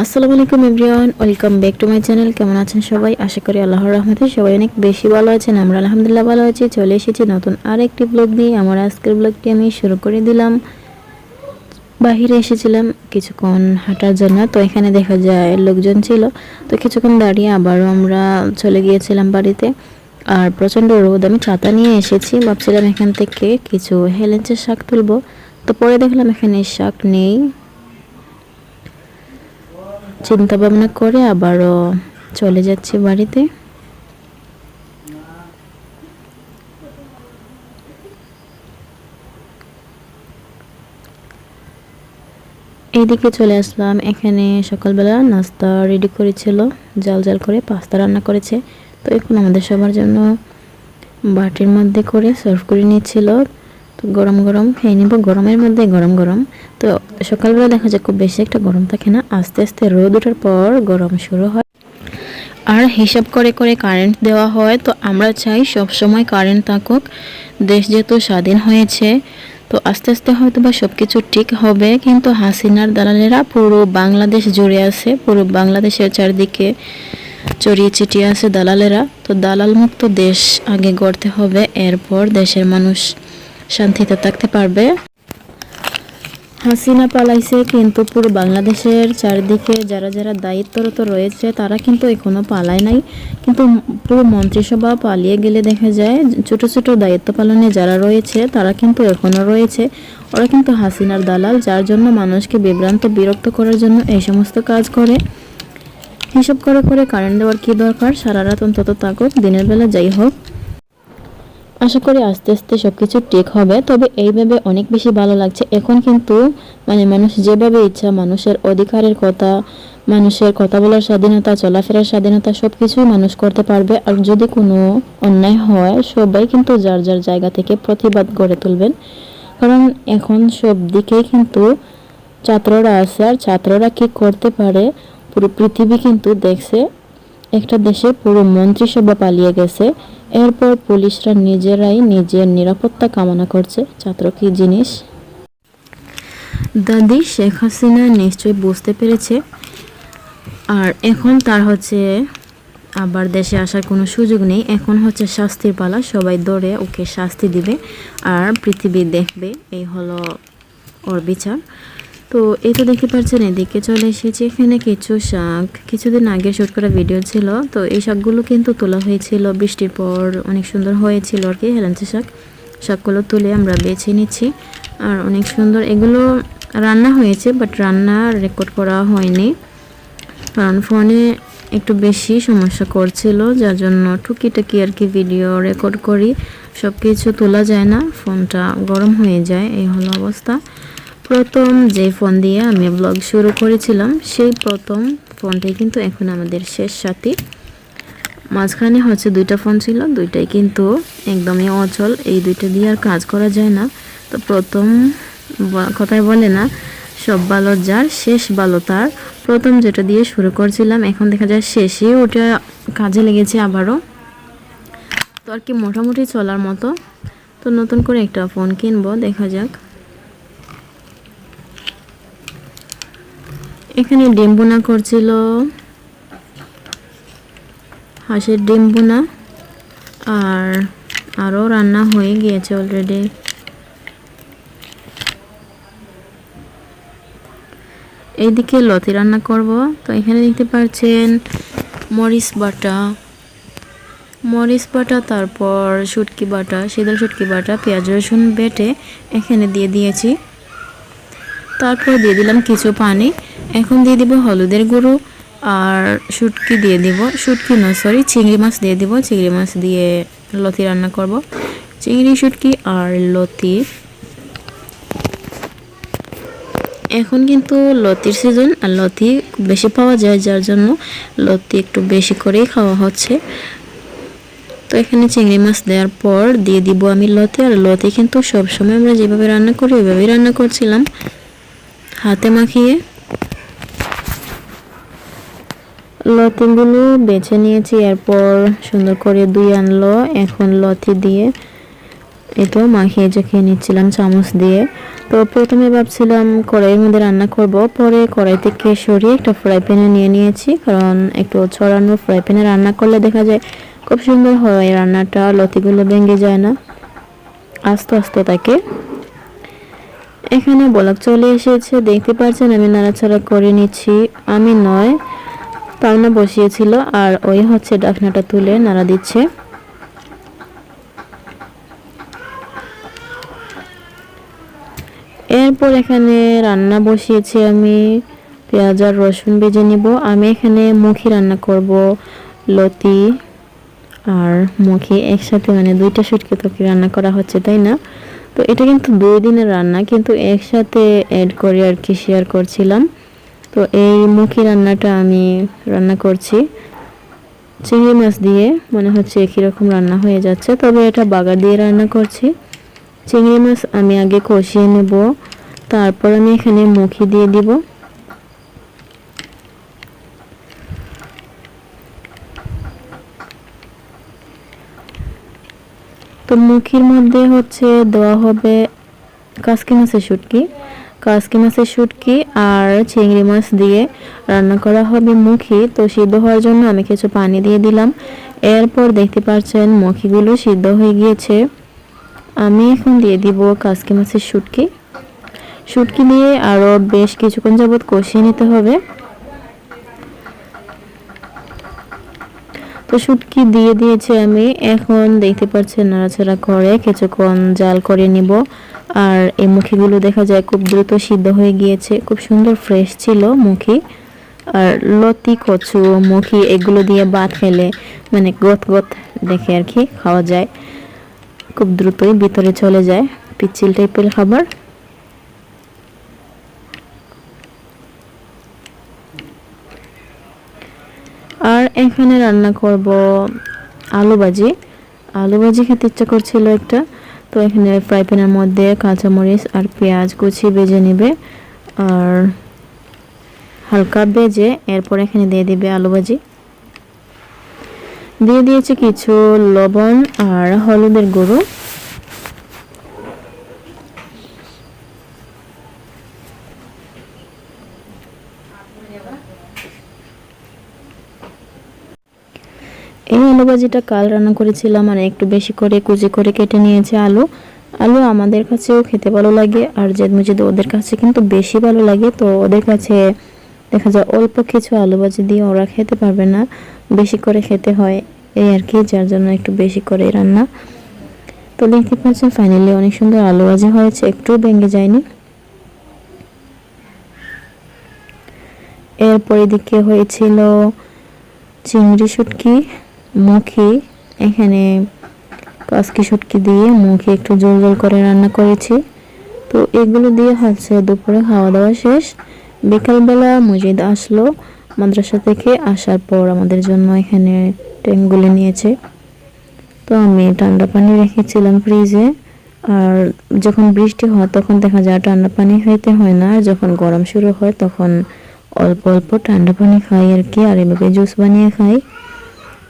আসসালামু আলাইকুম everyone, welcome back to my channel. কেমন আছেন সবাই? আশা করি আল্লাহর রহমতে সবাই অনেক বেশি ভালো আছেন। আমরা আলহামদুলিল্লাহ ভালো আছি, চলে এসেছি নতুন আর একটি ব্লগ দিয়ে আমার আজকের ব্লগটি আমি শুরু করে দিলাম। বাহিরে এসেছিলাম, কিছুক্ষণ হাঁটার জন্য। তো এখানে দেখা যায় লোকজন ছিল। তো কিছুক্ষণ দাঁড়িয়ে আবারও আমরা চলে গিয়েছিলাম বাড়িতে। আর প্রচণ্ড রোদ, আমি ছাতা নিয়ে এসেছি। ভাবছিলাম এখান থেকে কিছু হেলেঞ্চের শাক তুলবো। তো পরে দেখলাম এখানে শাক নেই। চিন্তা ভাবনা করে আবারও চলে যাচ্ছি বাড়িতে। এইদিকে চলে আসলাম। এখানে সকালবেলা নাস্তা রেডি করেছিল, জাল জাল করে পাস্তা রান্না করেছে। তো এখন আমাদের সবার জন্য বাটির মধ্যে করে সার্ভ করে নিয়েছিল। তো গরম গরম খেয়ে নিব। গরমের মধ্যে গরম গরম। তো সকালবেলা দেখা যায় খুব বেশি একটা গরম থাকে না। আস্তে আস্তে রোদ ওঠার পর গরম শুরু হয়। আর হিসাব করে করে কারেন্ট দেওয়া হয়। তো আমরা চাই সব সময় কারেন্ট থাকুক। দেশ যেহেতু স্বাধীন হয়েছে, তো আস্তে আস্তে হয়তো বা সব কিছু ঠিক হবে। কিন্তু হাসিনার দালালেরা পুরো বাংলাদেশ জুড়ে আছে। পুরো বাংলাদেশের চারদিকে চড়িয়ে ছিটিয়ে আছে দালালেরা। তো দালাল মুক্ত দেশ আগে গড়তে হবে। এরপর দেশের মানুষ শান্তিতে থাকতে পারবে। হাসিনা পালাইছে কিন্তু পুরো বাংলাদেশের চারিদিকে যারা যারা দায়িত্বরত রয়েছে, তারা কিন্তু এখনও পালায় নাই। কিন্তু পুরো মন্ত্রিসভা পালিয়ে গেলে দেখা যায়, ছোট ছোট দায়িত্ব পালনে যারা রয়েছে, তারা কিন্তু এখনও রয়েছে। ওরা কিন্তু হাসিনার দালাল, যার জন্য মানুষকে বিভ্রান্ত, বিরক্ত করার জন্য এই সমস্ত কাজ করে। হিসাব করে করে কারেন্ট দেওয়ার কি দরকার? সারা রাত অন্তত থাকুক, দিনের বেলা যাই হোক। আশা করি আস্তে আস্তে সব কিছু ঠিক হবে, তবে এইভাবে অনেক বেশি ভালো লাগছে। এখন কিন্তু মানে মানুষ যেভাবে ইচ্ছা, মানুষের অধিকারের কথা, মানুষের কথা বলার স্বাধীনতা, চলাফেরার স্বাধীনতা সব কিছুই মানুষ করতে পারবে। আর যদি কোনো অন্যায় হয়, সবাই কিন্তু যার যার জায়গা থেকে প্রতিবাদ গড়ে তুলবেন। কারণ এখন সব দিকেই কিন্তু ছাত্ররা আছে, আর ছাত্ররা কি করতে পারে? পুরো পৃথিবী কিন্তু দেখছে একটা দেশে পুরো মন্ত্রিসভা পালিয়ে গেছে। এরপর পুলিশরা নিজেরাই নিজের নিরাপত্তা কামনা করছে। ছাত্র কি জিনিস? দাদি, শেখ হাসিনা নিশ্চয়ই বুঝতে পেরেছে। আর এখন তার হচ্ছে আবার দেশে আসার কোনো সুযোগ নেই। এখন হচ্ছে শাস্তির পালা, সবাই দৌড়ে ওকে শাস্তি দিবে। আর পৃথিবী দেখবে, এই হলো ওর বিচার। তো এই তো দেখতে পাচ্ছেন, এদিকে চলে এসেছি এখানে কিছু শাক। কিছুদিন আগে শুট করা ভিডিও ছিল, তো এই শাকগুলো কিন্তু তোলা হয়েছিল, বৃষ্টির পর অনেক সুন্দর হয়েছিল আর কি, হেলাঞ্চি শাক। শাকগুলো তুলে আমরা বেছে নিচ্ছি। আর অনেক সুন্দর, এগুলো রান্না হয়েছে বাট রান্না রেকর্ড করা হয়নি। কারণ ফোনে একটু বেশি সমস্যা করছিল, যার জন্য টুকিটাকি আর কি ভিডিও রেকর্ড করি। সব কিছু তোলা যায় না, ফোনটা গরম হয়ে যায়, এই হলো অবস্থা। প্রথম যে ফোন দিয়ে আমি ব্লগ শুরু করেছিলাম, সেই প্রথম ফোনটাই কিন্তু এখন আমাদের শেষ সাথী। মাঝখানে হচ্ছে দুইটা ফোন ছিল, দুইটাই কিন্তু একদমই অচল, এই দুইটা দিয়ে আর কাজ করা যায় না। তো প্রথম কথায় বলে না, সব ভালো যার, শেষ ভালো তার। প্রথম যেটা দিয়ে শুরু করছিলাম, এখন দেখা যায় শেষে ওটা কাজে লেগেছে আবারও। তো আর কি মোটামুটি চলার মতো। তো নতুন করে একটা ফোন কিনবো, দেখা যাক। এখানে ডিম বোনা করছিল। হাঁসের ডিম বোনা আর আরও রান্না হয়ে গিয়েছে অলরেডি এইদিকে লতি রান্না করব। তো এখানে দেখতে পাচ্ছেন মরিচ বাটা। মরিচ বাটা, তারপর শুটকি বাটা শীতল শুটকি বাটা, পেঁয়াজ রসুন বেটে এখানে দিয়ে দিয়েছি। তারপর দিয়ে দিলাম কিছু পানি। এখন দিয়ে দিব হলুদের গুঁড়ো আর শুটকি দিয়ে দিব। শুটকি না সরি চিংড়ি মাছ দিয়ে দিব। চিংড়ি মাছ দিয়ে লতি রান্না করব। চিংড়ি, শুটকি আর লতি। এখন কিন্তু লতির সিজন আর লতি বেশি পাওয়া যায়, যার জন্য লতি একটু বেশি করেই খাওয়া হচ্ছে। তো এখানে চিংড়ি মাছ দেওয়ার পর দিয়ে দিব আমি লতি। আর লতি কিন্তু সবসময় আমরা যেভাবে রান্না করি, ওইভাবেই রান্না করছিলাম। হাতে মাখিয়ে লতিগুলো বেছে নিয়েছি, এরপর সুন্দর করে দুই আনলো, এখন লতি দিয়ে এটাও মাখিয়ে খেয়ে নিচ্ছিলাম চামচ দিয়ে। তো প্রথমে ভাবছিলাম কড়াইয়ের মধ্যে রান্না করব, পরে কড়াই থেকে সরিয়ে একটা ফ্রাই প্যানে নিয়ে নিয়েছি, কারণ একটু ছড়ানো ফ্রাই প্যানে রান্না করলে দেখা যায় খুব সুন্দর হয়, রান্নাটা লতিগুলো ভেঙে যায় না। আস্তে আস্তে থাকে এখানে বলক চলে এসেছে, দেখতে পাচ্ছেন আমি নাড়াচাড়া করে নিচ্ছি। আমি নয়, পাওনা বসিয়েছিল, আর ওই হচ্ছে ডাকনাটা তুলে নাড়া দিচ্ছে। এরপর এখানে রান্না বসিয়েছি আমি, পেঁয়াজ আর রসুন বেজে নিব। আমি এখানে মুখি রান্না করব, লতি আর মুখি একসাথে মানে দুইটা সুটকি তরকারি রান্না করা হচ্ছে, তাই না? তো এটা কিন্তু দুই দিনের রান্না, কিন্তু একসাথে অ্যাড করে আর কি শেয়ার করছিলাম। তো এই মুখি রান্নাটা আমি রান্না করছি। চিংড়ি মাছ দিয়ে, মনে হচ্ছে একই রকম রান্না হয়ে যাচ্ছে, তবে এটা বাগা দিয়ে রান্না করছি। চিংড়ি মাছ আমি আগে কষিয়ে নেব, তারপর আমি এখানে মুখি দিয়ে দিব। তো মুখির মধ্যে হচ্ছে দেওয়া হবে কাসকি মাছের শুটকি। কাসকি মাছের শুটকি আর চিংড়ি মাছ দিয়ে রান্না করা হবে মুখি। তো সিদ্ধ হওয়ার জন্য আমি কিছু পানি দিয়ে দিলাম। এরপর দেখতে পাচ্ছেন মুখিগুলো সিদ্ধ হয়ে গিয়েছে। আমি এখন দিয়ে দিব কাসকি মাছের শুটকি। শুটকি দিয়ে আরও বেশ কিছুক্ষণ যাবৎ কষিয়ে নিতে হবে। তো দিয়ে দিয়েছি আমি। এখন দেখতে পাচ্ছেন নাড়াচাড়া করে কিছুক্ষণ জাল করে নিব। আর এই মুখিগুলো দেখা যায় খুব দ্রুত সিদ্ধ হয়ে গিয়েছে। খুব সুন্দর ফ্রেশ ছিল মুখি। আর লতি, কচু, মুখি এগুলো দিয়ে ভাত খেলে মানে গত গত দেখে আর কি খাওয়া যায়। খুব দ্রুতই ভিতরে চলে যায়। পিচ্ছিল টাইপের খাবার আর এখানে রান্না করব আলু ভাজি। আলু ভাজি খেতে ইচ্ছা করছিল একটা। তো এখানে ফ্রাই প্যানের মধ্যে কাঁচামরিচ আর পেঁয়াজ কুচি বেজে নেবে। আর হালকা বেজে এরপর এখানে দিয়ে দিবে আলু ভাজি। দিয়ে দিয়েছে কিছু লবণ আর হলুদের গুঁড়ো। আলু ভাজিটা কাল রান্না করেছিলাম আর একটু বেশি করে কুচি করে কেটে নিয়েছে আলু। আলু আমাদের কাছেও খেতে ভালো লাগে আর জেদ মুজিদ ওদের কাছে কিন্তু বেশি ভালো লাগে। তো ওদের কাছে দেখা যায় অল্প কিছু আলু ভাজি দিয়ে ওরা খেতে পারবে না, বেশি করে খেতে হয় এই আর কি, যার জন্য একটু বেশি করে রান্না। তো দেখতে পাচ্ছেন ফাইনালি অনেক সুন্দর আলু ভাজি হয়েছে একটু ভেঙে যায়নি। এরপর এদিকে হয়েছিল চিংড়ি শুটকি। মুখি, এখানে কাসকি শুটকি দিয়ে মুখে একটু জল জল করে রান্না করেছি। তো এগুলো দিয়ে হচ্ছে দুপুরে খাওয়া দাওয়া শেষ। বিকালবেলা মজিদ আসলো, মাদ্রাসা থেকে আসার পর আমাদের জন্য এখানে ট্যাঙ্কগুলি নিয়েছে। তো আমি ঠান্ডা পানি রেখেছিলাম ফ্রিজে। আর যখন বৃষ্টি হয়, তখন দেখা যায় ঠান্ডা পানি খাইতে হয় না। আর যখন গরম শুরু হয়, তখন অল্প অল্প ঠান্ডা পানি খাই আর কি। আর এভাবে জুস বানিয়ে খাই।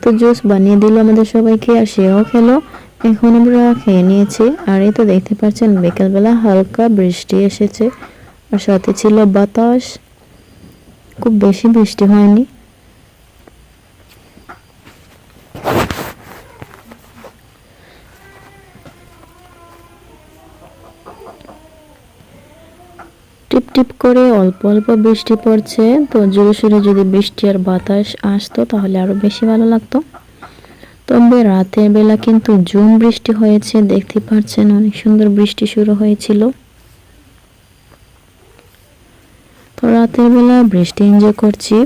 তো জুস বানিয়ে দিল আমাদের সবাইকে আর সেও খেলো। এখন আমরা খেয়ে নিয়েছি। আর এই তো দেখতে পাচ্ছেন, বিকেলবেলা হালকা বৃষ্টি এসেছে। আর সাথে ছিল বাতাস। খুব বেশি বৃষ্টি হয়নি। টিপ টিপ করে অল্প অল্প বৃষ্টি পড়ছে। তো জোরে সোরে যদি বৃষ্টি আর বাতাস আসতো, তাহলে আরও বেশি ভালো লাগতো। তবে রাতের বেলা কিন্তু জুম বৃষ্টি হয়েছে, দেখতে পাচ্ছেন অনেক সুন্দর বৃষ্টি শুরু হয়েছিল। তো রাতের বেলা বৃষ্টি এনজয় করছি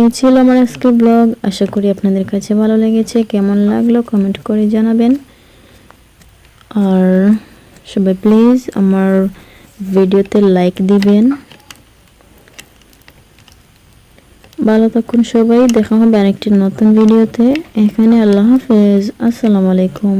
এই ছিল আমার আজকে ব্লগ আশা করি আপনাদের কাছে ভালো লেগেছে। কেমন লাগল কমেন্ট করে জানাবেন। আর সবাই প্লিজ আমার ভিডিওতে লাইক দিবেন। ভালো থাকুন সবাই। দেখা হবে আরেকটি নতুন ভিডিওতে এখানে আল্লাহ হাফেজ। আসসালামু আলাইকুম।